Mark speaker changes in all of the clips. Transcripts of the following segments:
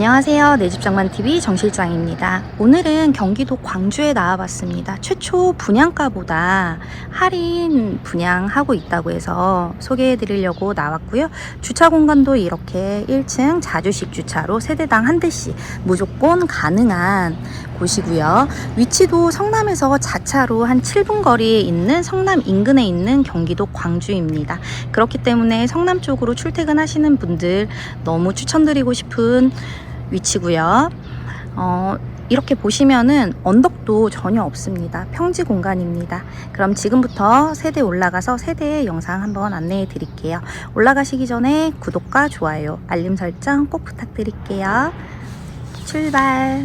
Speaker 1: 안녕하세요. 내집장만TV 정실장입니다. 오늘은 경기도 광주에 나와봤습니다. 최초 분양가보다 할인 분양하고 있다고 해서 소개해 드리려고 나왔고요. 주차 공간도 이렇게 1층 자주식 주차로 세대당 한 대씩 무조건 가능한 곳이고요. 위치도 성남에서 자차로 한 7분 거리에 있는 성남 인근에 있는 경기도 광주입니다. 그렇기 때문에 성남 쪽으로 출퇴근하시는 분들 너무 추천드리고 싶은 위치고요. 어, 이렇게 보시면은 언덕도 전혀 없습니다. 평지 공간입니다. 그럼 지금부터 세대 올라가서 세대 영상 한번 안내해 드릴게요. 올라가시기 전에 구독과 좋아요, 알림 설정 꼭 부탁드릴게요. 출발!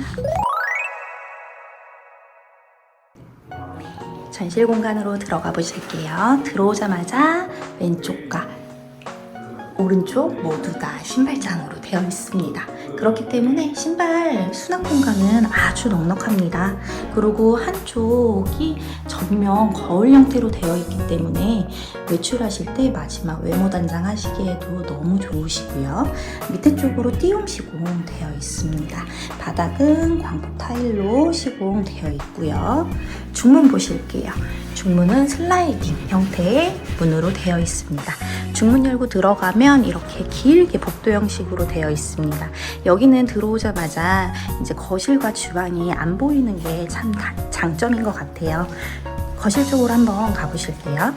Speaker 1: 전실 공간으로 들어가 보실게요. 들어오자마자 왼쪽과 오른쪽 모두 다 신발장으로 되어 있습니다. 그렇기 때문에 신발 수납 공간은 아주 넉넉합니다. 그리고 한쪽이 전면 거울 형태로 되어 있기 때문에 외출하실 때 마지막 외모 단장 하시기에도 너무 좋으시고요. 밑에 쪽으로 띄움 시공 되어 있습니다. 바닥은 광폭 타일로 시공되어 있고요. 중문 보실게요. 중문은 슬라이딩 형태의 문으로 되어 있습니다. 중문 열고 들어가면 이렇게 길게 복도 형식으로 되어 있습니다. 여기는 들어오자마자 이제 거실과 주방이 안 보이는 게 참 장점인 것 같아요. 거실 쪽으로 한번 가보실게요.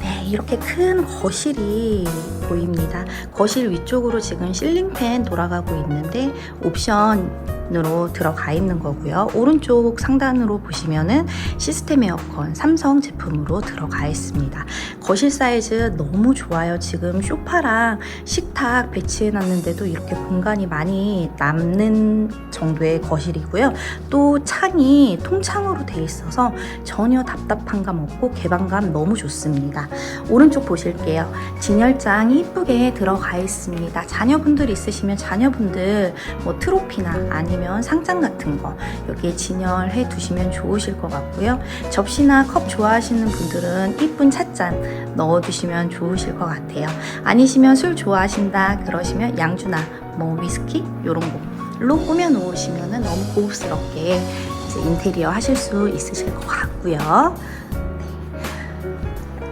Speaker 1: 네, 이렇게 큰 거실이 보입니다. 거실 위쪽으로 지금 실링팬 돌아가고 있는데 옵션 으로 들어가 있는 거고요. 오른쪽 상단으로 보시면은 시스템 에어컨 삼성 제품으로 들어가 있습니다. 거실 사이즈 너무 좋아요. 지금 쇼파랑 식탁 배치해 놨는데도 이렇게 공간이 많이 남는 정도의 거실이고요. 또 창이 통창으로 돼 있어서 전혀 답답한 감 없고 개방감 너무 좋습니다. 오른쪽 보실게요. 진열장이 이쁘게 들어가 있습니다. 자녀분들 있으시면 자녀분들 뭐 트로피나 아니면 상장 같은 거 여기에 진열해 두시면 좋으실 것 같고요. 접시나 컵 좋아하시는 분들은 이쁜 찻잔 넣어 두시면 좋으실 것 같아요. 아니시면 술 좋아하신다 그러시면 양주나 뭐 위스키 이런 걸로 꾸며 놓으시면 너무 고급스럽게 이제 인테리어 하실 수 있으실 것 같고요.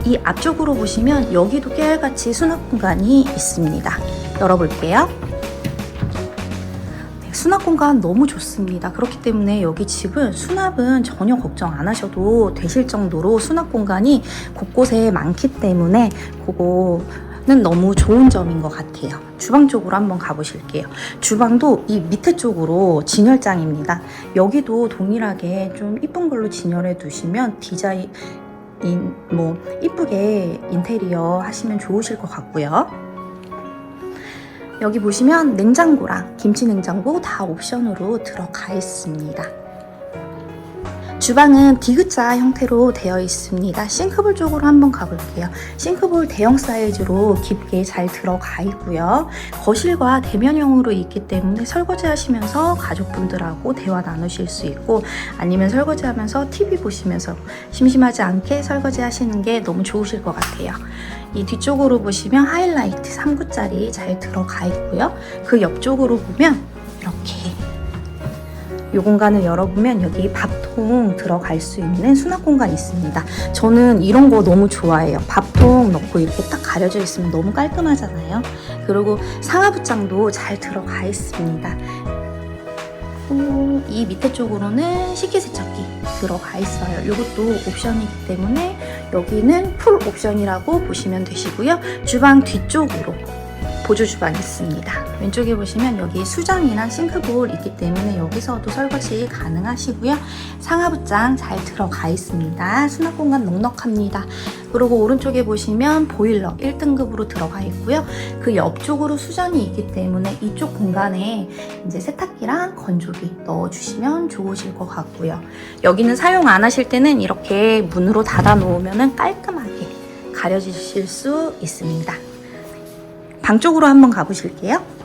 Speaker 1: 이 앞쪽으로 보시면 여기도 깨알같이 수납 공간이 있습니다. 열어볼게요. 네, 수납 공간 너무 좋습니다. 그렇기 때문에 여기 집은 수납은 전혀 걱정 안 하셔도 되실 정도로 수납 공간이 곳곳에 많기 때문에 그거 는 너무 좋은 점인 것 같아요. 주방 쪽으로 한번 가보실게요. 주방도 이 밑에 쪽으로 진열장입니다. 여기도 동일하게 좀 이쁜 걸로 진열해 두시면 디자인 인, 뭐 이쁘게 인테리어 하시면 좋으실 것 같고요. 여기 보시면 냉장고랑 김치 냉장고 다 옵션으로 들어가 있습니다. 주방은 디귿자 형태로 되어 있습니다. 싱크볼 쪽으로 한번 가볼게요. 싱크볼 대형 사이즈로 깊게 잘 들어가 있고요. 거실과 대면형으로 있기 때문에 설거지 하시면서 가족분들하고 대화 나누실 수 있고 아니면 설거지 하면서 TV 보시면서 심심하지 않게 설거지 하시는 게 너무 좋으실 것 같아요. 이 뒤쪽으로 보시면 하이라이트 3구짜리 잘 들어가 있고요. 그 옆쪽으로 보면 이렇게 이 공간을 열어보면 여기 밥통 들어갈 수 있는 수납 공간이 있습니다. 저는 이런 거 너무 좋아해요. 밥통 넣고 이렇게 딱 가려져 있으면 너무 깔끔하잖아요. 그리고 상하부장도 잘 들어가 있습니다. 또이 밑에 쪽으로는 식기세척기 들어가 있어요. 이것도 옵션이기 때문에 여기는 풀 옵션이라고 보시면 되시고요. 주방 뒤쪽으로 보조 주방이 있습니다. 왼쪽에 보시면 여기 수정이랑 싱크볼 있기 때문에 여기서도 설거지 가능하시고요. 상하부장 잘 들어가 있습니다. 수납 공간 넉넉합니다. 그리고 오른쪽에 보시면 보일러 1등급으로 들어가 있고요. 그 옆쪽으로 수전이 있기 때문에 이쪽 공간에 이제 세탁기랑 건조기 넣어주시면 좋으실 것 같고요. 여기는 사용 안 하실 때는 이렇게 문으로 닫아 놓으면 깔끔하게 가려지실 수 있습니다. 방 쪽으로 한번 가보실게요.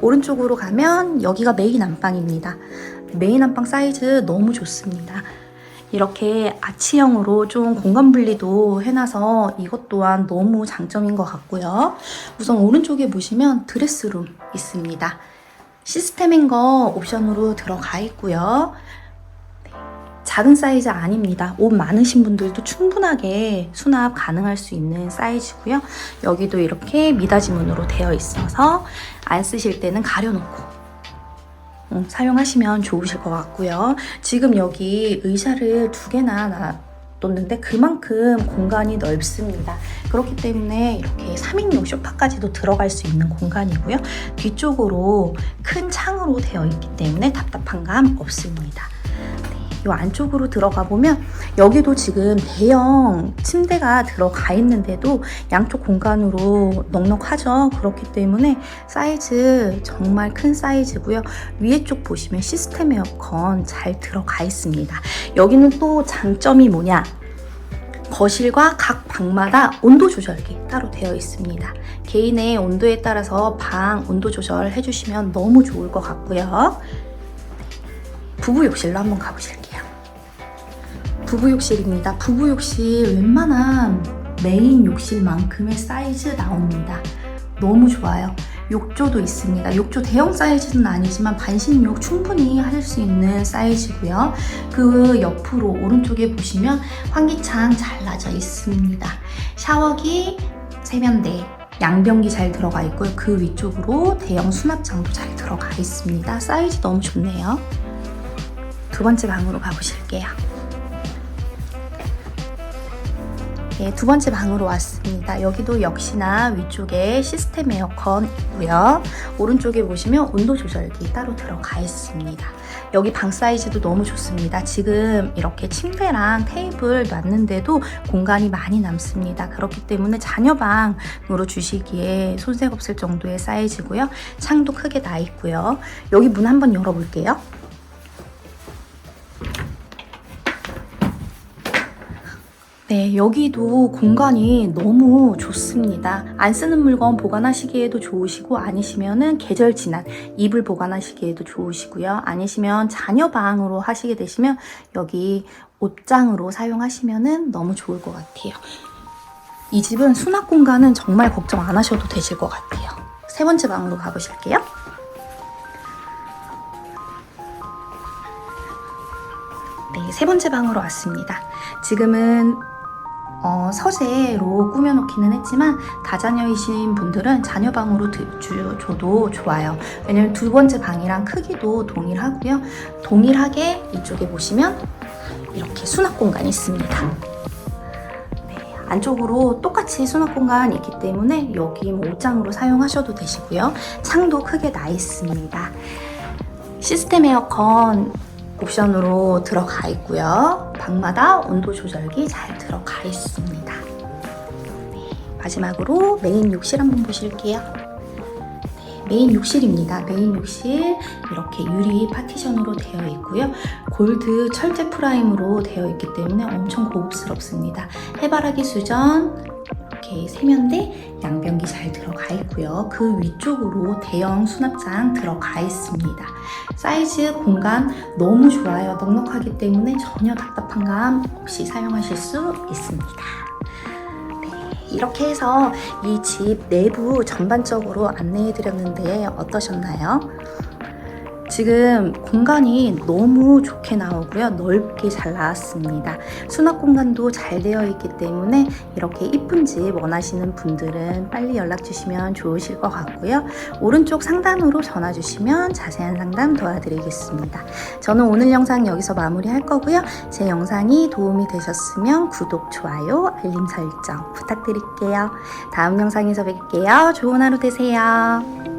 Speaker 1: 오른쪽으로 가면 여기가 메인 안방입니다. 메인 안방 사이즈 너무 좋습니다. 이렇게 아치형으로 좀 공간 분리도 해놔서 이것 또한 너무 장점인 것 같고요. 우선 오른쪽에 보시면 드레스룸 있습니다. 시스템인 거 옵션으로 들어가 있고요. 네, 작은 사이즈 아닙니다. 옷 많으신 분들도 충분하게 수납 가능할 수 있는 사이즈고요. 여기도 이렇게 미닫이문으로 되어 있어서 안 쓰실 때는 가려놓고 음, 사용하시면 좋으실 것 같고요. 지금 여기 의자를 두 개나 놔뒀는데 그만큼 공간이 넓습니다. 그렇기 때문에 이렇게 3인용 소파까지도 들어갈 수 있는 공간이고요. 뒤쪽으로 큰 창으로 되어 있기 때문에 답답한 감 없습니다. 이 안쪽으로 들어가 보면 여기도 지금 대형 침대가 들어가 있는데도 양쪽 공간으로 넉넉하죠. 그렇기 때문에 사이즈 정말 큰 사이즈고요. 위에 쪽 보시면 시스템 에어컨 잘 들어가 있습니다. 여기는 또 장점이 뭐냐? 거실과 각 방마다 온도 조절기 따로 되어 있습니다. 개인의 온도에 따라서 방 온도 조절 해주시면 너무 좋을 것 같고요. 부부 욕실로 한번 가보실게요. 부부 욕실입니다. 부부 욕실 웬만한 메인 욕실만큼의 사이즈 나옵니다. 너무 좋아요. 욕조도 있습니다. 욕조 대형 사이즈는 아니지만 반신욕 충분히 하실 수 있는 사이즈고요. 그 옆으로 오른쪽에 보시면 환기창 잘라져 있습니다. 샤워기, 세면대, 양변기 잘 들어가 있고요. 그 위쪽으로 대형 수납장도 잘 들어가 있습니다. 사이즈 너무 좋네요. 두 번째 방으로 가보실게요. 네, 두 번째 방으로 왔습니다. 여기도 역시나 위쪽에 시스템 에어컨 있고요. 오른쪽에 보시면 온도 조절기 따로 들어가 있습니다. 여기 방 사이즈도 너무 좋습니다. 지금 이렇게 침대랑 테이블 놨는데도 공간이 많이 남습니다. 그렇기 때문에 자녀방으로 주시기에 손색 없을 정도의 사이즈고요. 창도 크게 나 있고요. 여기 문 한번 열어볼게요. 네, 여기도 공간이 너무 좋습니다. 안 쓰는 물건 보관하시기에도 좋으시고 아니시면은 계절 지난 이불 보관하시기에도 좋으시고요. 아니시면 자녀 방으로 하시게 되시면 여기 옷장으로 사용하시면은 너무 좋을 것 같아요. 이 집은 수납 공간은 정말 걱정 안 하셔도 되실 것 같아요. 세 번째 방으로 가보실게요. 네, 세 번째 방으로 왔습니다. 지금은 어, 서재로 꾸며놓기는 했지만 다자녀이신 분들은 자녀방으로 드- 주- 줘도 좋아요. 왜냐면 두 번째 방이랑 크기도 동일하고요. 동일하게 이쪽에 보시면 이렇게 수납 공간이 있습니다. 네, 안쪽으로 똑같이 수납 공간이 있기 때문에 여기 뭐 옷장으로 사용하셔도 되시고요. 창도 크게 나 있습니다. 시스템 에어컨 옵션으로 들어가 있고요. 방마다 온도 조절기 잘 들어가 있습니다. 네, 마지막으로 메인 욕실 한번 보실게요. 네, 메인 욕실입니다. 메인 욕실 이렇게 유리 파티션으로 되어 있고요. 골드 철제 프라임으로 되어 있기 때문에 엄청 고급스럽습니다. 해바라기 수전 이렇게 세면대, 양변기 잘 들어가 있고요. 그 위쪽으로 대형 수납장 들어가 있습니다. 사이즈 공간 너무 좋아요. 넉넉하기 때문에 전혀 답답한 감 없이 사용하실 수 있습니다. 네, 이렇게 해서 이 집 내부 전반적으로 안내해 드렸는데 어떠셨나요? 지금 공간이 너무 좋게 나오고요. 넓게 잘 나왔습니다. 수납 공간도 잘 되어 있기 때문에 이렇게 이쁜 집 원하시는 분들은 빨리 연락 주시면 좋으실 것 같고요. 오른쪽 상단으로 전화 주시면 자세한 상담 도와드리겠습니다. 저는 오늘 영상 여기서 마무리할 거고요. 제 영상이 도움이 되셨으면 구독, 좋아요, 알림 설정 부탁드릴게요. 다음 영상에서 뵐게요. 좋은 하루 되세요.